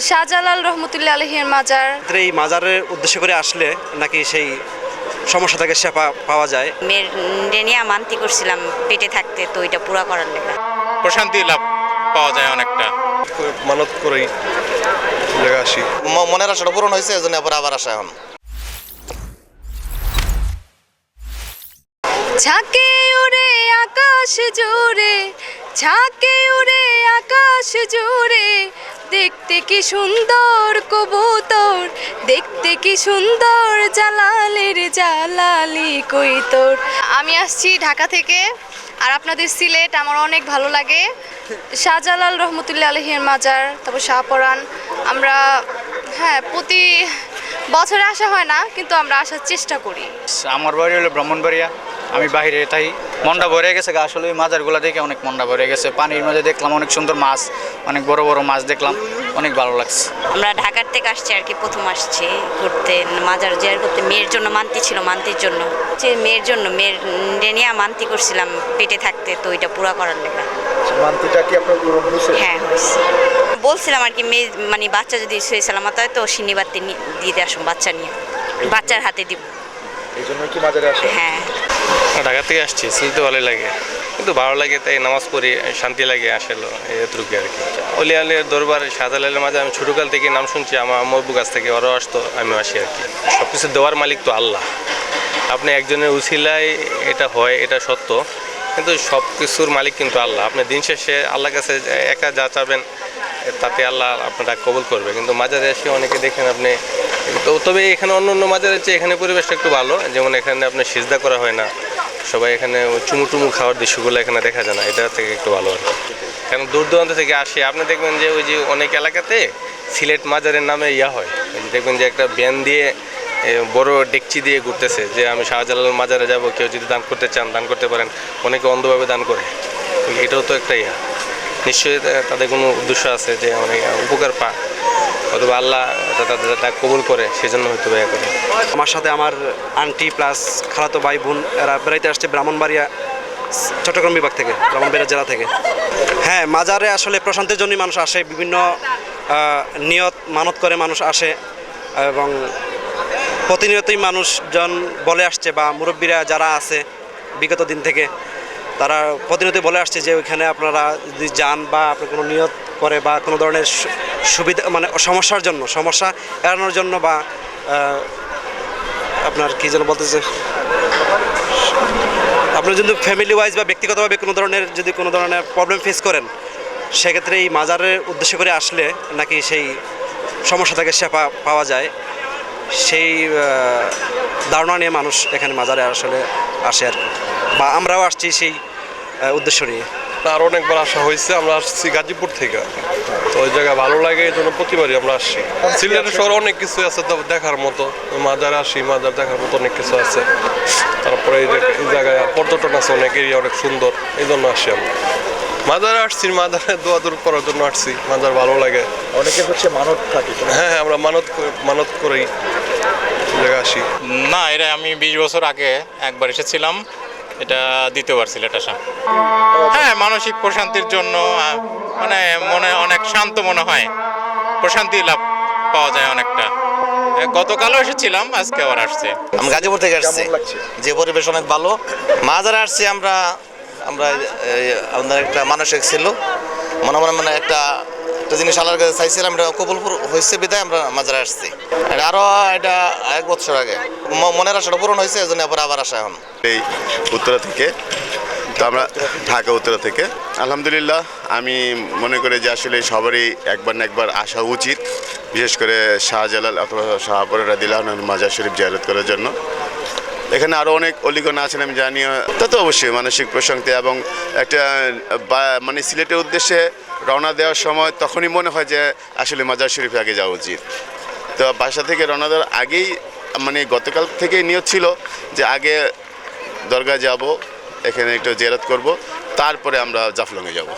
শাহজালাল রহমতুল্লাহ আলহির মাজার। এই মাজারের উদ্দেশ্য করে আসলে নাকি সেই সমস্যা থেকে সেবা পাওয়া যায়? মেয়ের নিয়ে মান্তি করছিলাম পেটে থাকতে তো এটা পুরা করার লেগে প্রশান্তি লাভ পাওয়া যায় অনেকটা। মানত করেই লেগে আসি। ম- মনের আশাটা পূরণ হয়েছে এজন্য আবার আবার আসা এখন। ঝাঁকে উড়ে আকাশ জুড়ে ঝাঁকে উড়ে আকাশ জুড়ে দেখতে কি সুন্দর কবুতর, দেখতে কি সুন্দর জালালের জালালি কই তোর আমি আসছি ঢাকা থেকে, আর আপনাদের সিলেট আমার অনেক ভালো লাগে। শাহজালাল রহমতুল্লাহ আলহির মাজার, তারপর শাহপরান আমরা হ্যাঁ প্রতি বছরে আসা হয় না, কিন্তু আমরা আসার চেষ্টা করি। আমার বাড়ি হলো ব্রাহ্মণবাড়িয়া। আমি বাইরে তাই মনটা ভরে গেছে গা। আসলে ওই মাজারগুলো দেখে অনেক মনটা ভরে গেছে। পানির মাঝে দেখলাম অনেক সুন্দর মাছ অনেক বড় বড় মাছ দেখলাম। অনেক ভালো লাগছে। আমরা ঢাকার থেকে আসছি আর কি প্রথম আসছি ঘুরতে। মাজার জিয়ার করতে। মেয়ের জন্য মান্তি ছিল মান্তির জন্য। যে মেয়ের জন্য মেয়ের নিয়ে মান্তি করছিলাম পেটে থাকতে তো ওইটা পুরা করার লেগে মান্তিটা কি আপনার পূরণ হয়েছে? হ্যাঁ হয়েছে। বলছিলাম আর কি মেয়ে মানে বাচ্চা যদি সই সালামত হয় তো শনিবার দিয়ে আসুন বাচ্চা নিয়ে। বাচ্চার হাতে দিব। এই জন্য কি মাজারে আসে হ্যাঁ। ঢাকা থেকে আসছি, শুনতে ভালো লাগে। কিন্তু ভালো লাগে তাই নামাজ পড়ি, শান্তি লাগে আসলে এতটুকু আর কি। অলি আলের দরবার শাহজালালের মাঝে আমি ছোটোকাল থেকে নাম শুনছি, আমার আম্মু কাছ থেকে ওরাও আসতো, আমিও আসি আর কি। সব কিছু দেওয়ার মালিক তো আল্লাহ। আপনি একজনের উসিলায় এটা হয়, এটা সত্য, কিন্তু সব কিছুর মালিক কিন্তু আল্লাহ। আপনি দিন শেষে আল্লাহর কাছে একা যা চাবেন, তাতে আল্লাহ আপনারা কবুল করবে। কিন্তু মাজারে এসে অনেকে দেখেন আপনি তো তবে এখানে অন্য অন্য মাজারের চেয়ে এখানে পরিবেশটা একটু ভালো। যেমন এখানে আপনার সিজদা করা হয় না। সবাই এখানে চুমু টুমু খাওয়ার দৃশ্যগুলো এখানে দেখা যায় না। এটা থেকে একটু ভালো আর। কারণ দূর দূরান্ত থেকে আসে। আপনি দেখবেন যে ওই যে অনেক এলাকাতে সিলেট মাজারের নামে ইয়া হয়। দেখবেন যে একটা ব্যান দিয়ে বড় ডেকচি দিয়ে ঘুরতেছে যে আমি শাহজালাল মাজারে যাব। কেউ যদি দান করতে চান, দান করতে পারেন। অনেকে অন্ধভাবে দান করে। এটাও তো একটা ইয়া। নিশ্চয়ই তাদের কোনো উদ্দেশ্য আছে যে অনেক উপকার পায় অথবা আল্লাহ তা- কবুল করে, সেজন্য হয়তো ব্যয় করে। আমার সাথে আমার আন্টি প্লাস খালাতো ভাই বোন, এরা বেড়াইতে আসছে ব্রাহ্মণবাড়িয়া, চট্টগ্রাম বিভাগ থেকে, ব্রাহ্মণবাড়িয়া জেলা থেকে। হ্যাঁ মাজারে আসলে প্রশান্তের জন্যই মানুষ আসে, বিভিন্ন নিয়ত, মানত করে মানুষ আসে, এবং প্রতিনিয়তই মানুষজন বলে আসছে বা মুরব্বীরা যারা আছে, বিগত দিন থেকে তারা প্রতিনিয়ত বলে আসছে যে ওইখানে আপনারা যদি যান বা আপনার কোনো নিয়ত করে বা কোনো ধরনের সুবিধা মানে সমস্যার জন্য, সমস্যা এড়ানোর জন্য বা আপনার কি যেন বলতেছে? আপনার যদি ফ্যামিলি ওয়াইজ বা ব্যক্তিগতভাবে কোনো ধরনের যদি কোনো ধরনের প্রবলেম ফেস করেন, সেক্ষেত্রে এই মাজারের উদ্দেশ্য করে আসলে নাকি সেই সমস্যা থেকে সেবা পাওয়া যায়। সেই ধারণা নিয়ে মানুষ এখানে মাজারে আসলে আসে আর কি। বা আমরাও আসছি সেই উদ্দেশ্য নিয়ে। আর অনেকবার আসা হয়েছে আমরা আসছি গাজীপুর থেকে। তো ওই জায়গায় ভালো লাগে এই জন্য প্রতিবারই আমরা আসছি। সিলেটের শহরে অনেক কিছু আছে তো দেখার মতো মাজার আসি মাজার দেখার মতো অনেক কিছু আছে। তারপরে এই যে জায়গায় পর্যটন আছে অনেক এরিয়া অনেক সুন্দর এই জন্য আসি আমরা। মাজারে আসছি মাজারে দোয়া দূর করার জন্য আসছি মাজার ভালো লাগে। অনেকে হচ্ছে মানত থাকে হ্যাঁ হ্যাঁ আমরা মানত মানত করেই জায়গায় আসি। না এটা আমি বিশ বছর আগে একবার এসেছিলাম। এটা দ্বিতীয়বার সিলেট আসা হ্যাঁ মানসিক প্রশান্তির জন্য মানে মনে অনেক শান্ত মনে হয়। প্রশান্তি লাভ পাওয়া যায় অনেকটা। গতকালও এসেছিলাম আজকে আবার আসছে। আমি গাজীপুর থেকে আসছি। যে পরিবেশ অনেক ভালো। মাজারে আসছি আমরা আমরা আমাদের একটা মানসিক ছিল। মনে মনে মানে একটা একটা জিনিস আল্লাহর কাছে চাইছিলাম এটা কবুল পুর- হয়েছে বিদায় আমরা মাজারে আসছি। এটা আরও এটা এক বছর আগে। মনের আশাটা পূরণ হয়েছে, এজন্য আবার আবার আসা এখন। এই উত্তরা থেকে। তো আমরা ঢাকা, উত্তরা থেকে। আলহামদুলিল্লাহ, আমি মনে করি যে আসলে সবারই একবার না একবার আসা উচিত, বিশেষ করে শাহজালাল অথবা শাহপুর রাদিল্লাহ মাজার শরীফ জিয়ারত করার জন্য। এখানে আরও অনেক অলিগণ আছেন, আমি জানি, তা তো অবশ্যই মানসিক প্রশান্তি এবং একটা মানে সিলেটের উদ্দেশ্যে রওনা দেওয়ার সময় তখনই মনে হয় যে আসলে মাজার শরীফে আগে যাওয়া উচিত। তো বাসা থেকে রওনা দেওয়ার আগেই মানে গতকাল থেকেই নিয়ত ছিল যে আগে দরগা যাব, এখানে একটু জেরাত করব, তারপরে আমরা জাফলংয়ে যাব।